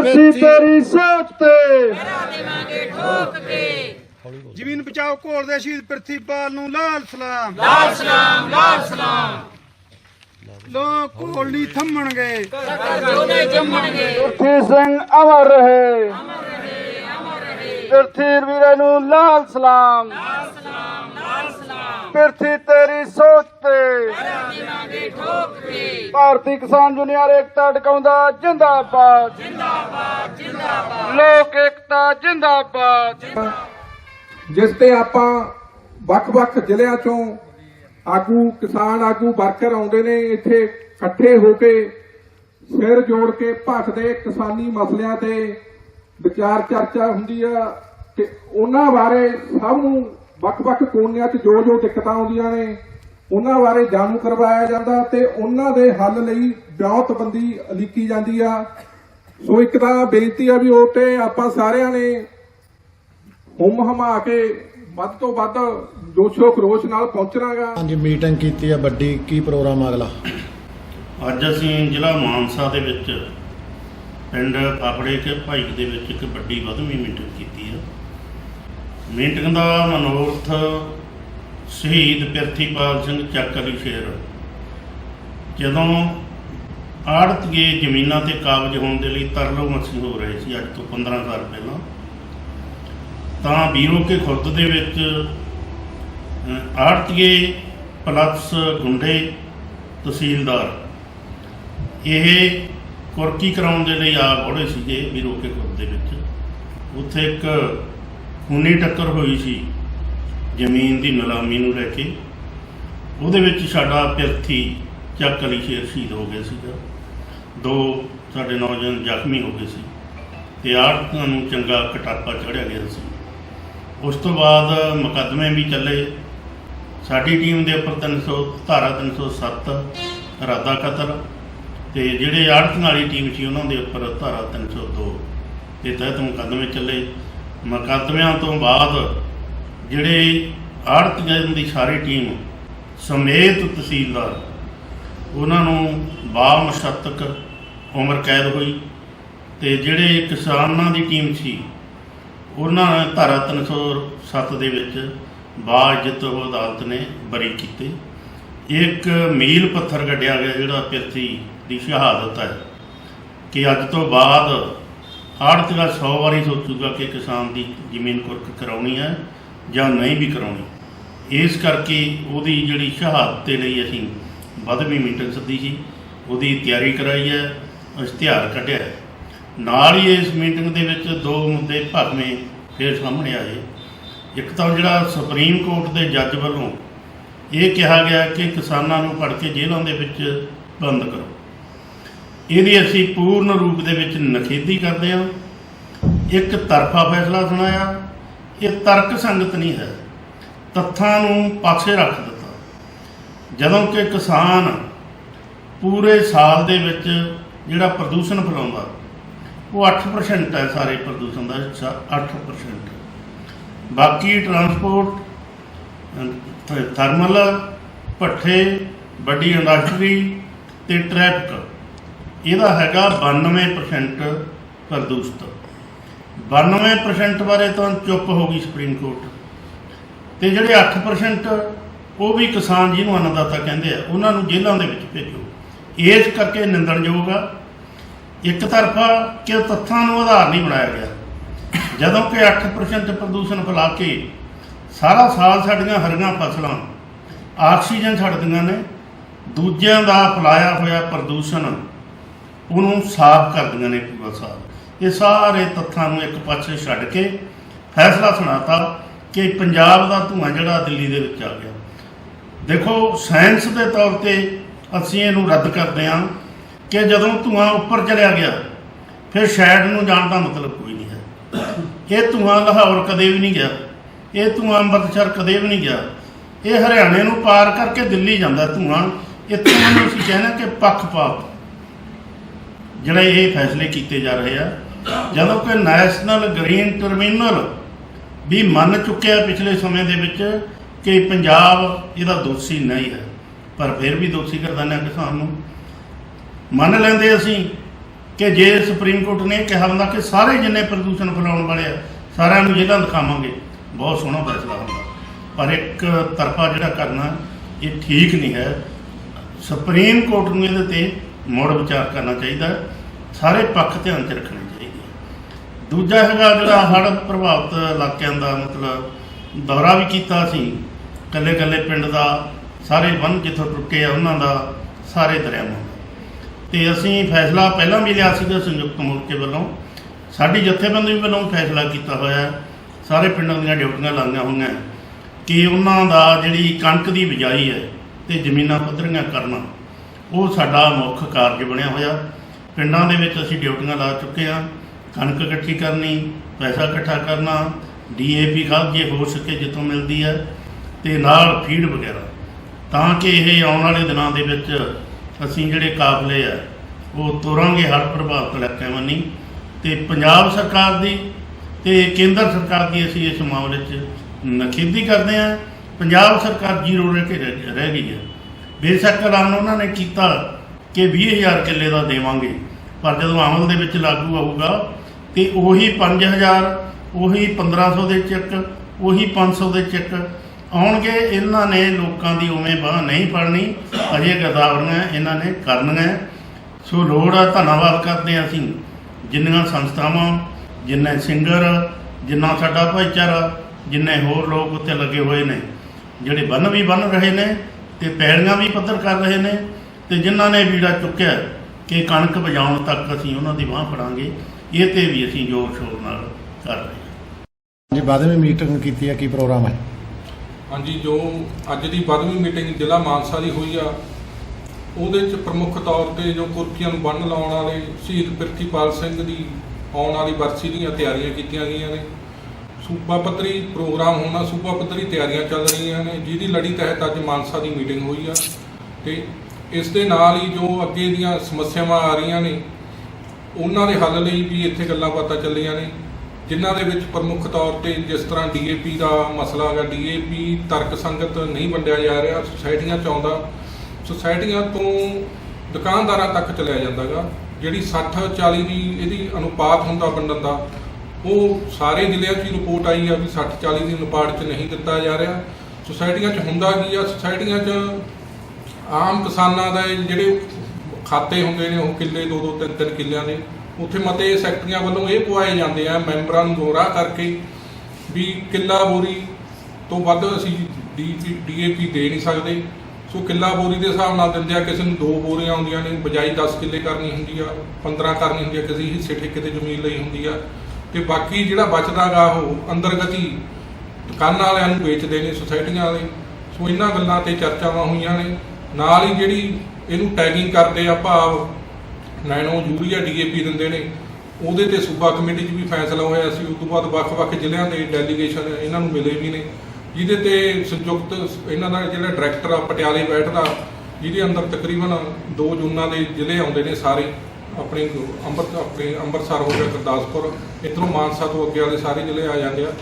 ਅਸੀਂ ਤੇਰੀ ਸੋਚ ਤੇ ਜ਼ਮੀਨ ਬਚਾਓ ਘੋਲ ਦੇ ਸ਼ਹੀਦ ਪ੍ਰਿਥੀਪਾਲ ਨੂੰ ਲਾਲ ਸਲਾਮ। ਲਾਲ ਸਲਾਮ ਲਾਲ ਸਲਾਮ। ਲੋਕ ਘੋਲ ਨਹੀਂ ਥੰਮਣਗੇ। ਜੋਦੇ ਜੰਮਣਗੇ। ਪ੍ਰਿਥੀ ਸਿੰਘ ਅਮਰ ਰਹੇ। ਪ੍ਰਿਥੀ ਵੀਰੇ ਨੂੰ ਲਾਲ ਸਲਾਮ ਪ੍ਰਿਥੀ ਤੇਰੀ ਸੋਚ ਤੇ। ਭਾਰਤੀ ਕਿਸਾਨ ਯੂਨੀਅਨ ਏਕਤਾ ਟਿਕਾਉਂਦਾ ਜਿੰਦਾਬਾਦ ਜਿੰਦਾਬਾਦ ਜਿੰਦਾਬਾਦ। ਲੋਕ ਏਕਤਾ ਜਿੰਦਾਬਾਦ। ਜਿਸ ਤੇ ਆਪਾਂ ਵੱਖ-ਵੱਖ ਜ਼ਿਲ੍ਹਿਆਂ ਚੋਂ ਆਗੂ, ਕਿਸਾਨ ਆਗੂ ਵਰਕਰ ਆਉਂਦੇ ਨੇ, ਇੱਥੇ ਇਕੱਠੇ ਹੋ ਕੇ ਸਿਰ ਜੋੜ ਕੇ ਭਖਦੇ ਕਿਸਾਨੀ ਮਸਲਿਆਂ ਤੇ ਵਿਚਾਰ ਚਰਚਾ ਹੁੰਦੀ ਆ ਤੇ ਉਹਨਾਂ ਬਾਰੇ ਸਭ ਨੂੰ ਵੱਖ-ਵੱਖ ਕੋਨਿਆਂ 'ਚ ਜੋ ਜੋ ਦਿੱਕਤਾਂ ਆਉਂਦੀਆਂ ਨੇ ਉਹਨਾਂ ਬਾਰੇ ਜਾਣੂ ਕਰਵਾਇਆ ਜਾਂਦਾ ਤੇ ਉਹਨਾਂ ਦੇ ਹੱਲ ਲਈ ਵਿਉਂਤਬੰਦੀ ਲਿਖੀ ਜਾਂਦੀ ਆ। ਸੋ ਇੱਕ ਤਾਂ ਬੇਨਤੀ ਆ ਵੀ ਉਹ ਤੇ ਆਪਾਂ ਸਾਰਿਆਂ ਨੇ ਹੁਮ ਹਮਾ ਕੇ ਵੱਧ ਤੋਂ ਵੱਧ ਜੋਸ਼ੋ ਖਰੋਸ਼ ਨਾਲ ਪਹੁੰਚਣਾਗਾ। ਹਾਂਜੀ ਮੀਟਿੰਗ ਕੀਤੀ ਆ ਵੱਡੀ ਕੀ ਪ੍ਰੋਗਰਾਮ ਅਗਲਾ? ਅੱਜ ਅਸੀਂ ਜ਼ਿਲ੍ਹਾ ਮਾਨਸਾ ਦੇ ਵਿੱਚ ਪਿੰਡ ਪਾਪੜੇ ਕੇ ਭਾਈਕ ਦੇ ਵਿੱਚ ਇੱਕ ਵੱਡੀ ਵਧਵੀਂ ਮੀਟਿੰਗ ਕੀਤੀ ਮੀਟਿੰਗ ਦਾ ਮਨੋਰਥ ਸ਼ਹੀਦ ਪਿਰਥੀਪਾਲ ਸਿੰਘ ਚੱਕ ਅਲੀ ਸ਼ੇਰ। ਜਦੋਂ ਆੜਤੀਏ ਜ਼ਮੀਨਾਂ ਤੇ ਕਾਬਜ ਹੋਣ ਦੇ ਲਈ ਤਰਲੋ ਮਸੀ ਹੋ ਰਹੇ ਸੀ ਅੱਜ ਤੋਂ 15 ਸਾਲ ਪਹਿਲਾਂ, ਤਾਂ ਬੀਰੋ ਕੇ ਖੁਰਦ ਦੇ ਵਿੱਚ ਆੜਤੀਏ ਪਲੱਸ ਗੁੰਡੇ ਤਹਿਸੀਲਦਾਰ। ਇਹ ਕੁਰਕੀ ਕਰਾਉਣ ਦੇ ਲਈ ਆ ਬੋੜੇ ਸੀਗੇ ਬੀਰੋ ਕੇ ਖੁਰਦ ਦੇ ਵਿੱਚ। ਉੱਥੇ ਇੱਕ ਉਨੀ ਟੱਕਰ ਹੋਈ ਸੀ ਜ਼ਮੀਨ ਦੀ ਨਿਲਾਮੀ ਨੂੰ ਲੈ ਕੇ। ਉਹਦੇ ਵਿੱਚ ਸਾਡਾ ਪਿਰਥੀ ਚੱਕ ਅਲੀ ਸ਼ੇਰ ਸ਼ਹੀਦ ਹੋ ਗਿਆ ਸੀਗਾ। ਦੋ ਸਾਡੇ ਨੌਜਵਾਨ ਜ਼ਖਮੀ ਹੋ ਗਏ ਸੀ ਤੇ ਆੜਤਾਂ ਨੂੰ ਚੰਗਾ ਕਟਾਪਾ ਚੜਿਆ ਗਿਆ ਸੀ। ਉਸ ਤੋਂ ਬਾਅਦ ਮੁਕੱਦਮੇ ਵੀ ਚੱਲੇ। ਸਾਡੀ ਟੀਮ ਦੇ ਉੱਪਰ 300 ਧਾਰਾ 307 ਇਰਾਦਾ ਕਤਲ ਤੇ ਜਿਹੜੇ ਆੜਤਾਂ ਵਾਲੀ ਟੀਮ ਸੀ ਉਹਨਾਂ ਦੇ ਉੱਪਰ ਧਾਰਾ 302 ਦੇ ਤਹਿਤ ਮੁਕੱਦਮੇ ਚੱਲੇ। ਮੁਕੱਦਮਿਆਂ ਤੋਂ ਬਾਅਦ ਜਿਹੜੇ ਆੜਤੀਆਂ ਦੀ ਸਾਰੀ ਟੀਮ ਸਮੇਤ ਤਹਿਸੀਲਦਾਰ, ਉਹਨਾਂ ਨੂੰ ਬਾਮਸ਼ਤਕ ਉਮਰ ਕੈਦ ਹੋਈ ਤੇ ਜਿਹੜੇ ਕਿਸਾਨਾਂ ਦੀ ਟੀਮ ਸੀ, ਉਹਨਾਂ ਨੇ ਧਾਰਾ 307 ਦੇ ਵਿੱਚ ਬਾਇਜ਼ਤ ਉਹ ਅਦਾਲਤ ਨੇ ਬਰੀ ਕੀਤੇ। ਇੱਕ ਮੀਲ ਪੱਥਰ ਕੱਢਿਆ ਗਿਆ ਜਿਹੜਾ ਪਿਰਥੀ ਦੀ ਸ਼ਹਾਦਤ ਹੈ ਕਿ ਅੱਜ ਤੋਂ ਬਾਅਦ ਆੜਤੀਆ 100 ਵਾਰੀ ਸੋਚੂਗਾ ਕਿ ਕਿਸਾਨ ਦੀ ਜ਼ਮੀਨ ਕੁਰਕ ਕਰਾਉਣੀ ਹੈ ਜਾਂ ਨਹੀਂ ਵੀ ਕਰਾਉਣੀ। ਇਸ ਕਰਕੇ ਉਹਦੀ ਜਿਹੜੀ ਸ਼ਹਾਦਤ ਦੇ ਲਈ ਅਸੀਂ ਵੱਧਵੀਂ ਮੀਟਿੰਗ ਸੱਦੀ ਸੀ। ਉਹਦੀ ਤਿਆਰੀ ਕਰਾਈ ਹੈ ਇਸ਼ਤਿਹਾਰ ਕੱਢਿਆ। ਨਾਲ ਹੀ ਇਸ ਮੀਟਿੰਗ ਦੇ ਵਿੱਚ ਦੋ ਮੁੱਦੇ ਭਰਵੇਂ ਫੇਰ ਸਾਹਮਣੇ ਆਏ। ਇੱਕ ਤਾਂ ਜਿਹੜਾ ਸੁਪਰੀਮ ਕੋਰਟ ਦੇ ਜੱਜ ਵੱਲੋਂ ਇਹ ਕਿਹਾ ਗਿਆ ਕਿ ਕਿਸਾਨਾਂ ਨੂੰ ਫੜ ਕੇ ਜੇਲ੍ਹਾਂ ਦੇ ਵਿੱਚ ਬੰਦ ਕਰੋ। ਇਹਦੀ ਅਸੀਂ ਪੂਰਨ ਰੂਪ ਦੇ ਵਿੱਚ ਨਖੇਦੀ ਕਰਦੇ ਹਾਂ। ਇੱਕ ਤਰਫਾ ਫੈਸਲਾ ਸੁਣਾਇਆ, ਇਹ ਤਰਕ ਸੰਗਤ ਨਹੀਂ ਹੈ। ਤੱਥਾਂ ਨੂੰ ਪਾਸੇ ਰੱਖ ਦਿੱਤਾ। ਜਦੋਂ ਕਿ ਕਿਸਾਨ ਪੂਰੇ ਸਾਲ ਦੇ ਵਿੱਚ ਜਿਹੜਾ ਪ੍ਰਦੂਸ਼ਣ ਫੈਲਾਉਂਦਾ, ਉਹ 8% ਹੈ ਸਾਰੇ ਪ੍ਰਦੂਸ਼ਣ ਦਾ ਹਿੱਸਾ 8% ਬਾਕੀ ਟਰਾਂਸਪੋਰਟ ਥਰਮਲ ਭੱਠੇ, ਵੱਡੀ ਇੰਡਸਟਰੀ ਤੇ ਟ੍ਰੈਫਿਕ ਇਹਦਾ ਹੈਗਾ 92% ਪ੍ਰਦੂਸ਼ਤ। 92% ਬਾਰੇ ਤਾਂ ਚੁੱਪ ਹੋ ਗਈ ਸੁਪਰੀਮ ਕੋਰਟ। ਤੇ ਜਿਹੜੇ 8% ਉਹ ਵੀ ਕਿਸਾਨ ਜਿਹਨੂੰ ਅੰਨਦਾਤਾ ਕਹਿੰਦੇ ਆ, ਉਹਨਾਂ ਨੂੰ ਜੇਲ੍ਹਾਂ ਦੇ ਵਿੱਚ ਭੇਜੋ। ਇਸ ਕਰਕੇ ਨਿੰਦਣਯੋਗ ਆ। ਇੱਕ ਤਰਫਾ ਕਿ ਤੱਥਾਂ ਨੂੰ ਆਧਾਰ ਨਹੀਂ ਬਣਾਇਆ ਗਿਆ। ਜਦੋਂ ਕਿ 8% ਪ੍ਰਦੂਸ਼ਣ ਫੈਲਾ ਕੇ ਸਾਰਾ ਸਾਲ ਸਾਡੀਆਂ ਹਰੀਆਂ ਫਸਲਾਂ ਆਕਸੀਜਨ ਛੱਡਦੀਆਂ ਨੇ, ਦੂਜਿਆਂ ਦਾ ਫੈਲਾਇਆ ਹੋਇਆ ਪ੍ਰਦੂਸ਼ਣ ਉਹਨੂੰ ਸਾਫ਼ ਕਰਦੀਆਂ ਨੇ ਪੂਰਾ ਸਾਹਿਬ ਇਹ ਸਾਰੇ ਤੱਥਾਂ ਨੂੰ ਇੱਕ ਪਾਸੇ ਛੱਡ ਕੇ ਫੈਸਲਾ ਸੁਣਾਤਾ ਕਿ ਪੰਜਾਬ ਦਾ ਧੂਆਂ ਜਿਹੜਾ ਦਿੱਲੀ ਦੇ ਵਿੱਚ ਆ ਗਿਆ। ਦੇਖੋ, ਸਾਇੰਸ ਦੇ ਤੌਰ ਤੇ ਅਸੀਂ ਇਹਨੂੰ ਰੱਦ ਕਰਦੇ ਹਾਂ ਕਿ ਜਦੋਂ ਧੂਆਂ ਉੱਪਰ ਚਲਿਆ ਗਿਆ, ਫਿਰ ਸ਼ਾਇਦ ਨੂੰ ਜਾਣ ਦਾ ਮਤਲਬ ਕੋਈ ਨਹੀਂ ਹੈ। ਇਹ ਧੂਆਂ ਲਾਹੌਰ ਕਦੇ ਵੀ ਨਹੀਂ ਗਿਆ। ਇਹ ਧੂਆਂ ਅੰਮ੍ਰਿਤਸਰ ਕਦੇ ਵੀ ਨਹੀਂ ਗਿਆ। ਇਹ ਹਰਿਆਣੇ ਨੂੰ ਪਾਰ ਕਰਕੇ ਦਿੱਲੀ ਜਾਂਦਾ ਧੂਆਂ। ਇੱਥੇ ਨੂੰ ਅਸੀਂ ਕਹਿੰਦੇ ਕਿ ਪੱਖਪਾਤ। ਜਿਹੜੇ ਇਹ ਫੈਸਲੇ ਕੀਤੇ ਜਾ ਰਹੇ ਆ, ਜਦੋਂ ਕਿ ਨੈਸ਼ਨਲ ਗ੍ਰੀਨ ਟਰਮੀਨਲ ਵੀ ਮੰਨ ਚੁੱਕਿਆ ਪਿਛਲੇ ਸਮੇਂ ਦੇ ਵਿੱਚ ਕਿ ਪੰਜਾਬ ਇਹਦਾ ਦੋਸ਼ੀ ਨਹੀਂ ਹੈ, ਪਰ ਫਿਰ ਵੀ ਦੋਸ਼ੀ ਕਰਦਾਨਾ ਕਿਸਾਨ ਨੂੰ ਮੰਨ ਲੈਂਦੇ ਅਸੀਂ ਕਿ ਜੇ ਸੁਪਰੀਮ ਕੋਰਟ ਨੇ ਕਿਹਾ ਹੁੰਦਾ ਕਿ ਸਾਰੇ ਜਿੰਨੇ ਪ੍ਰਦੂਸ਼ਣ ਫੈਲਾਉਣ ਵਾਲੇ ਆ, ਸਾਰਿਆਂ ਨੂੰ ਜੇਲ੍ਹਾਂ ਦਿਖਾਵਾਂਗੇ। ਬਹੁਤ ਸੋਹਣਾ ਫੈਸਲਾ ਹੁੰਦਾ। ਪਰ ਇੱਕ ਤਰਫਾ ਜਿਹੜਾ ਕਰਨਾ, ਇਹ ਠੀਕ ਨਹੀਂ ਹੈ। ਸੁਪਰੀਮ ਕੋਰਟ ਨੂੰ ਇਹਦੇ ਤੇ ਮੁੜ ਵਿਚਾਰ ਕਰਨਾ ਚਾਹੀਦਾ ਸਾਰੇ ਪੱਖ ਧਿਆਨ 'ਚ ਰੱਖਣੇ ਚਾਹੀਦੇ ਆ। ਦੂਜਾ ਹੈਗਾ ਜਿਹੜਾ ਹੜ੍ਹ ਪ੍ਰਭਾਵਿਤ ਇਲਾਕਿਆਂ ਦਾ ਮਤਲਬ ਦੌਰਾ ਵੀ ਕੀਤਾ ਸੀ। ਕੱਲੇ ਕੱਲੇ ਪਿੰਡ ਦਾ, ਸਾਰੇ ਬੰਨ ਜਿੱਥੋਂ ਟੁੱਟੇ ਆ, ਉਹਨਾਂ ਦਾ, ਸਾਰੇ ਦਰਿਆਵਾਂ ਦਾ। ਤੇ ਅਸੀਂ ਫੈਸਲਾ ਪਹਿਲਾਂ ਵੀ ਲਿਆ ਸੀਗਾ ਸੰਯੁਕਤ ਮੋਰਚੇ ਵੱਲੋਂ। ਸਾਡੀ ਜਥੇਬੰਦੀ ਵੱਲੋਂ ਫੈਸਲਾ ਕੀਤਾ ਹੋਇਆ ਸਾਰੇ ਪਿੰਡਾਂ ਦੀਆਂ ਡਿਊਟੀਆਂ ਲਾਈਆਂ ਹੋਈਆਂ ਕਿ ਉਹਨਾਂ ਦਾ ਜਿਹੜੀ ਕਣਕ ਦੀ ਬਿਜਾਈ ਹੈ ਤੇ ਜ਼ਮੀਨਾਂ ਪੱਧਰੀਆਂ ਕਰਨਾ। ਉਹ ਸਾਡਾ ਮੁੱਖ ਕਾਰਜ ਬਣਿਆ ਹੋਇਆ। ਪਿੰਡਾਂ ਦੇ ਵਿੱਚ ਅਸੀਂ ਡਿਊਟੀਆਂ ਲਾ ਚੁੱਕੇ ਹਾਂ। ਕਣਕ ਇਕੱਠੀ ਕਰਨੀ, ਪੈਸਾ ਇਕੱਠਾ ਕਰਨਾ, ਡੀਏਪੀ ਖਾਦ ਜੇ ਹੋ ਸਕੇ ਜਿੱਥੋਂ ਮਿਲਦੀ ਹੈ ਤੇ ਨਾਲ ਫੀਡ ਵਗੈਰਾ। ਤਾਂ ਕਿ ਇਹ ਆਉਣ ਵਾਲੇ ਦਿਨਾਂ ਦੇ ਵਿੱਚ ਅਸੀਂ ਜਿਹੜੇ ਕਾਫਲੇ ਆ, ਉਹ ਤੋਰਾਂਗੇ ਹਰ ਪ੍ਰਭਾਵਿਤ ਇਲਾਕਿਆਂ ਵੱਨੀ ਤੇ ਪੰਜਾਬ ਸਰਕਾਰ ਦੀ ਤੇ ਕੇਂਦਰ ਸਰਕਾਰ ਦੀ ਅਸੀਂ ਇਸ ਮਾਮਲੇ 'ਚ ਨਖੇਦੀ ਕਰਦੇ ਹਾਂ। ਪੰਜਾਬ ਸਰਕਾਰ ਜ਼ੀਰੋ ਰਹਿ ਕੇ ਰਹਿ ਰਹਿ ਗਈ ਹੈ। ਬੇਸ਼ੱਕ ਐਲਾਨ ਉਹਨਾਂ ਨੇ ਕੀਤਾ ਕਿ 20000 ਕਿੱਲੇ ਦਾ ਦੇਵਾਂਗੇ, ਪਰ ਜਦੋਂ ਅਮਲ ਦੇ ਵਿੱਚ ਲਾਗੂ ਆਊਗਾ, ਤੇ ਉਹੀ 5000 ਉਹੀ 1500 ਦੇ ਚੈੱਕ, ਉਹੀ 500 ਦੇ ਚੈੱਕ ਆਉਣਗੇ। ਇਹਨਾਂ ਨੇ ਲੋਕਾਂ ਦੀ ਉਵੇਂ ਬਾਹ ਨਹੀਂ ਫੜਨੀ, ਅਜੇ ਗਦਾਵਰੀਆਂ ਇਹਨਾਂ ਨੇ ਕਰਨੀਆਂ। ਸੋ ਲੋੜ ਆ, ਧੰਨਵਾਦ ਕਰਦੇ ਹਾਂ ਅਸੀਂ ਜਿੰਨੀਆਂ ਸੰਸਥਾਵਾਂ, ਜਿੰਨੇ ਸਿੰਗਰ, ਜਿੰਨਾ ਸਾਡਾ ਭਾਈਚਾਰਾ, ਜਿੰਨੇ ਹੋਰ ਲੋਕ ਉੱਤੇ ਲੱਗੇ ਹੋਏ ਨੇ, ਜਿਹੜੇ ਬੰਨ ਵੀ ਬੰਨ ਰਹੇ ਨੇ ਤੇ ਪੈੜੀਆਂ ਵੀ ਪੱਧਰ ਕਰ ਰਹੇ ਨੇ ਤੇ ਜਿਨ੍ਹਾਂ ਨੇ ਵੀੜਾ ਚੁੱਕਿਆ ਕਿ ਕਣਕ ਵਜਾਉਣ ਤੱਕ ਅਸੀਂ ਉਹਨਾਂ ਦੀ ਬਾਹ ਫੜਾਂਗੇ ਇਹ ਤੇ ਵੀ ਅਸੀਂ ਜ਼ੋਰ ਸ਼ੋਰ ਨਾਲ ਕਰ ਰਹੇ ਹਾਂ। ਜੀ ਬਾਦਵੀਂ ਮੀਟਿੰਗ ਕੀਤੀ ਹੈ ਕੀ ਪ੍ਰੋਗਰਾਮ ਹੈ? ਹਾਂਜੀ ਜੋ ਅੱਜ ਦੀ 12ਵੀਂ ਮੀਟਿੰਗ ਜ਼ਿਲ੍ਹਾ ਮਾਨਸਾ ਦੀ ਹੋਈ ਆ ਉਹਦੇ ਚ ਪ੍ਰਮੁੱਖ ਤੌਰ ਤੇ ਜੋ ਕੁਰਕੀਆਂ ਨੂੰ ਬੰਨ ਲਾਉਣ ਵਾਲੇ ਸ਼ਹੀਦ ਪ੍ਰਿਥੀਪਾਲ ਸਿੰਘ ਦੀ ਆਉਣ ਵਾਲੀ ਬਰਸੀ ਦੀਆਂ ਤਿਆਰੀਆਂ ਕੀਤੀਆਂ ਗਈਆਂ ਨੇ। ਸੂਬਾ ਪੱਧਰੀ ਪ੍ਰੋਗਰਾਮ ਹੋਣਾ ਸੂਬਾ ਪੱਧਰੀ ਤਿਆਰੀਆਂ ਚੱਲ ਰਹੀਆਂ ਨੇ, ਜਿਹਦੀ ਲੜੀ ਤਹਿਤ ਅੱਜ ਮਾਨਸਾ ਦੀ ਮੀਟਿੰਗ ਹੋਈ ਆ। ਤੇ ਇਸ ਦੇ ਨਾਲ ਹੀ ਜੋ ਅੱਗੇ ਦੀਆਂ ਸਮੱਸਿਆਵਾਂ ਆ ਰਹੀਆਂ ਨੇ, ਉਹਨਾਂ ਦੇ ਹੱਲ ਲਈ ਵੀ ਇੱਥੇ ਗੱਲਾਂ ਬਾਤਾਂ ਚੱਲੀਆਂ ਨੇ, ਜਿਨ੍ਹਾਂ ਦੇ ਵਿੱਚ ਪ੍ਰਮੁੱਖ ਤੌਰ ਤੇ ਜਿਸ ਤਰ੍ਹਾਂ ਡੀਏਪੀ ਦਾ ਮਸਲਾ ਹੈਗਾ ਡੀਏਪੀ ਤਰਕ ਸੰਗਤ ਨਹੀਂ ਵੰਡਿਆ ਜਾ ਰਿਹਾ, ਸੁਸਾਇਟੀਆਂ ਚ ਆਉਂਦਾ ਸੁਸਾਇਟੀਆਂ ਤੋਂ ਦੁਕਾਨਦਾਰਾਂ ਤੱਕ ਚਲਿਆ ਜਾਂਦਾਗਾ, ਜਿਹੜੀ 60 40 ਦੀ ਇਹਦੀ ਅਨੁਪਾਤ ਹੁੰਦਾ ਵੰਡਣ ਦਾ ਉਹ ਸਾਰੇ ਜ਼ਿਲ੍ਹਿਆਂ 'ਚ ਹੀ ਰਿਪੋਰਟ ਆਈ ਆ ਵੀ 60 40 ਦੀ ਅਨੁਪਾਤ 'ਚ ਨਹੀਂ ਦਿੱਤਾ ਜਾ ਰਿਹਾ। ਸੁਸਾਇਟੀਆਂ 'ਚ ਹੁੰਦਾ ਕੀ ਆ? ਸੁਸਾਇਟੀਆਂ 'ਚ ਆਮ ਕਿਸਾਨਾਂ ਦਾ ਜਿਹੜੇ ਖਾਤੇ ਹੁੰਦੇ ਨੇ, ਉਹ ਕਿੱਲੇ ਦੋ ਦੋ, ਤਿੰਨ ਤਿੰਨ ਕਿੱਲਿਆਂ ਦੇ, ਉੱਥੇ ਮਤੇ ਸੈਕਟਰੀਆਂ ਵੱਲੋਂ ਇਹ ਪਵਾਏ ਜਾਂਦੇ ਆ ਮੈਂਬਰਾਂ ਨੂੰ ਗੋਰਾ ਕਰਕੇ ਵੀ ਕਿੱਲਾ ਬੋਰੀ ਤੋਂ ਵੱਧ ਅਸੀਂ ਡੀਏਪੀ ਦੇ ਨਹੀਂ ਸਕਦੇ। ਸੋ ਕਿੱਲਾ ਬੋਰੀ ਦੇ ਹਿਸਾਬ ਨਾਲ ਦਿੰਦੇ ਆ, ਕਿਸੇ ਨੂੰ ਦੋ ਬੋਰੀਆਂ ਆਉਂਦੀਆਂ ਨੇ, ਬਜਾਈ 10 ਕਿੱਲੇ ਕਰਨੀ ਹੁੰਦੀ ਆ 15 ਕਰਨੀ ਹੁੰਦੀ ਆ, ਕਿਸੇ ਹਿੱਸੇ ਠੇਕੇ ਤੇ ਜ਼ਮੀਨ ਲਈ ਹੁੰਦੀ ਆ। ਤੇ ਬਾਕੀ ਜਿਹੜਾ ਬਚਦਾਗਾ ਉਹ ਅੰਦਰ ਗਤੀ ਦੁਕਾਨਾਂ ਵਾਲਿਆਂ ਨੂੰ ਵੇਚਦੇ ਨੇ ਸੁਸਾਇਟੀਆਂ ਵਾਲੇ। ਸੋ ਇਹਨਾਂ ਗੱਲਾਂ ਤੇ ਚਰਚਾਵਾਂ ਹੋਈਆਂ ਨੇ। ਨਾਲ ਹੀ ਜਿਹੜੀ ਇਹਨੂੰ ਟੈਗਿੰਗ ਕਰਦੇ ਆ ਭਾਵ ਨੈਨੋ ਯੂਰੀਆ ਡੀਏਪੀ ਦਿੰਦੇ ਨੇ। ਉਹਦੇ ਤੇ ਸੂਬਾ ਕਮੇਟੀ 'ਚ ਵੀ ਫੈਸਲਾ ਹੋਇਆ ਸੀ। ਉਸ ਤੋਂ ਬਾਅਦ ਵੱਖ-ਵੱਖ ਜ਼ਿਲ੍ਹਿਆਂ ਦੇ ਡੈਲੀਗੇਸ਼ਨ ਇਹਨਾਂ ਨੂੰ ਮਿਲੇ ਵੀ ਨੇ। ਜਿਹਦੇ ਤੇ ਸੰਯੁਕਤ ਇਹਨਾਂ ਦਾ ਜਿਹੜਾ ਡਾਇਰੈਕਟਰ ਆ, ਪਟਿਆਲੇ ਬੈਠਦਾ, ਜਿਹਦੇ ਅੰਦਰ ਤਕਰੀਬਨ ਦੋ ਜੂਨਾਂ ਦੇ ਜ਼ਿਲ੍ਹੇ ਆਉਂਦੇ ਨੇ ਸਾਰੇ। ਆਪਣੇ ਅੰਮ੍ਰਿਤ ਆਪਣੇ ਅੰਮ੍ਰਿਤਸਰ ਹੋ ਗਿਆ, ਗੁਰਦਾਸਪੁਰ। ਇੱਧਰੋਂ ਮਾਨਸਾ ਤੋਂ ਅੱਗੇ ਵਾਲੇ ਸਾਰੇ ਜ਼ਿਲ੍ਹੇ ਆ ਜਾਂਦੇ ਆ।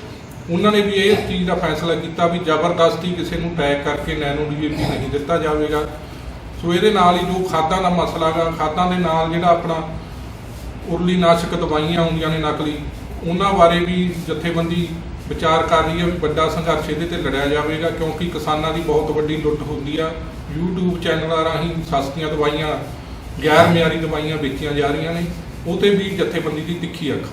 ਉਹਨਾਂ ਨੇ ਵੀ ਇਹ ਚੀਜ਼ ਦਾ ਫੈਸਲਾ ਕੀਤਾ ਵੀ ਜ਼ਬਰਦਸਤੀ ਕਿਸੇ ਨੂੰ ਟੈਗ ਕਰਕੇ ਨੈਨੋ ਡੀਏਪੀ ਨਹੀਂ ਦਿੱਤਾ ਜਾਵੇਗਾ। ਸੋ ਇਹਦੇ ਨਾਲ ਹੀ ਜੋ ਖਾਦਾਂ ਦਾ ਮਸਲਾ ਗਾ, ਖਾਦਾਂ ਦੇ ਨਾਲ ਜਿਹੜਾ ਆਪਣਾ ਉਰਲੀ ਨਾਸ਼ਕ ਦਵਾਈਆਂ ਆਉਂਦੀਆਂ ਨੇ ਨਕਲੀ, ਉਹਨਾਂ ਬਾਰੇ ਵੀ ਜਥੇਬੰਦੀ ਵਿਚਾਰ ਕਰ ਰਹੀ ਹੈ ਵੀ ਵੱਡਾ ਸੰਘਰਸ਼ ਇਹਦੇ ਤੇ ਲੜਿਆ ਜਾਵੇਗਾ, ਕਿਉਂਕਿ ਕਿਸਾਨਾਂ ਦੀ ਬਹੁਤ ਵੱਡੀ ਲੁੱਟ ਹੁੰਦੀ ਆ। YouTube ਚੈਨਲਾਂ ਰਾਹੀਂ ਸਸਤੀਆਂ ਦਵਾਈਆਂ ਗੈਰ ਮਿਆਰੀ ਦਵਾਈਆਂ ਵੇਚੀਆਂ ਜਾ ਰਹੀਆਂ ਨੇ ਉਹ ਤੇ ਵੀ ਜਥੇਬੰਦੀ ਦੀ ਤਿੱਖੀ ਅੱਖ।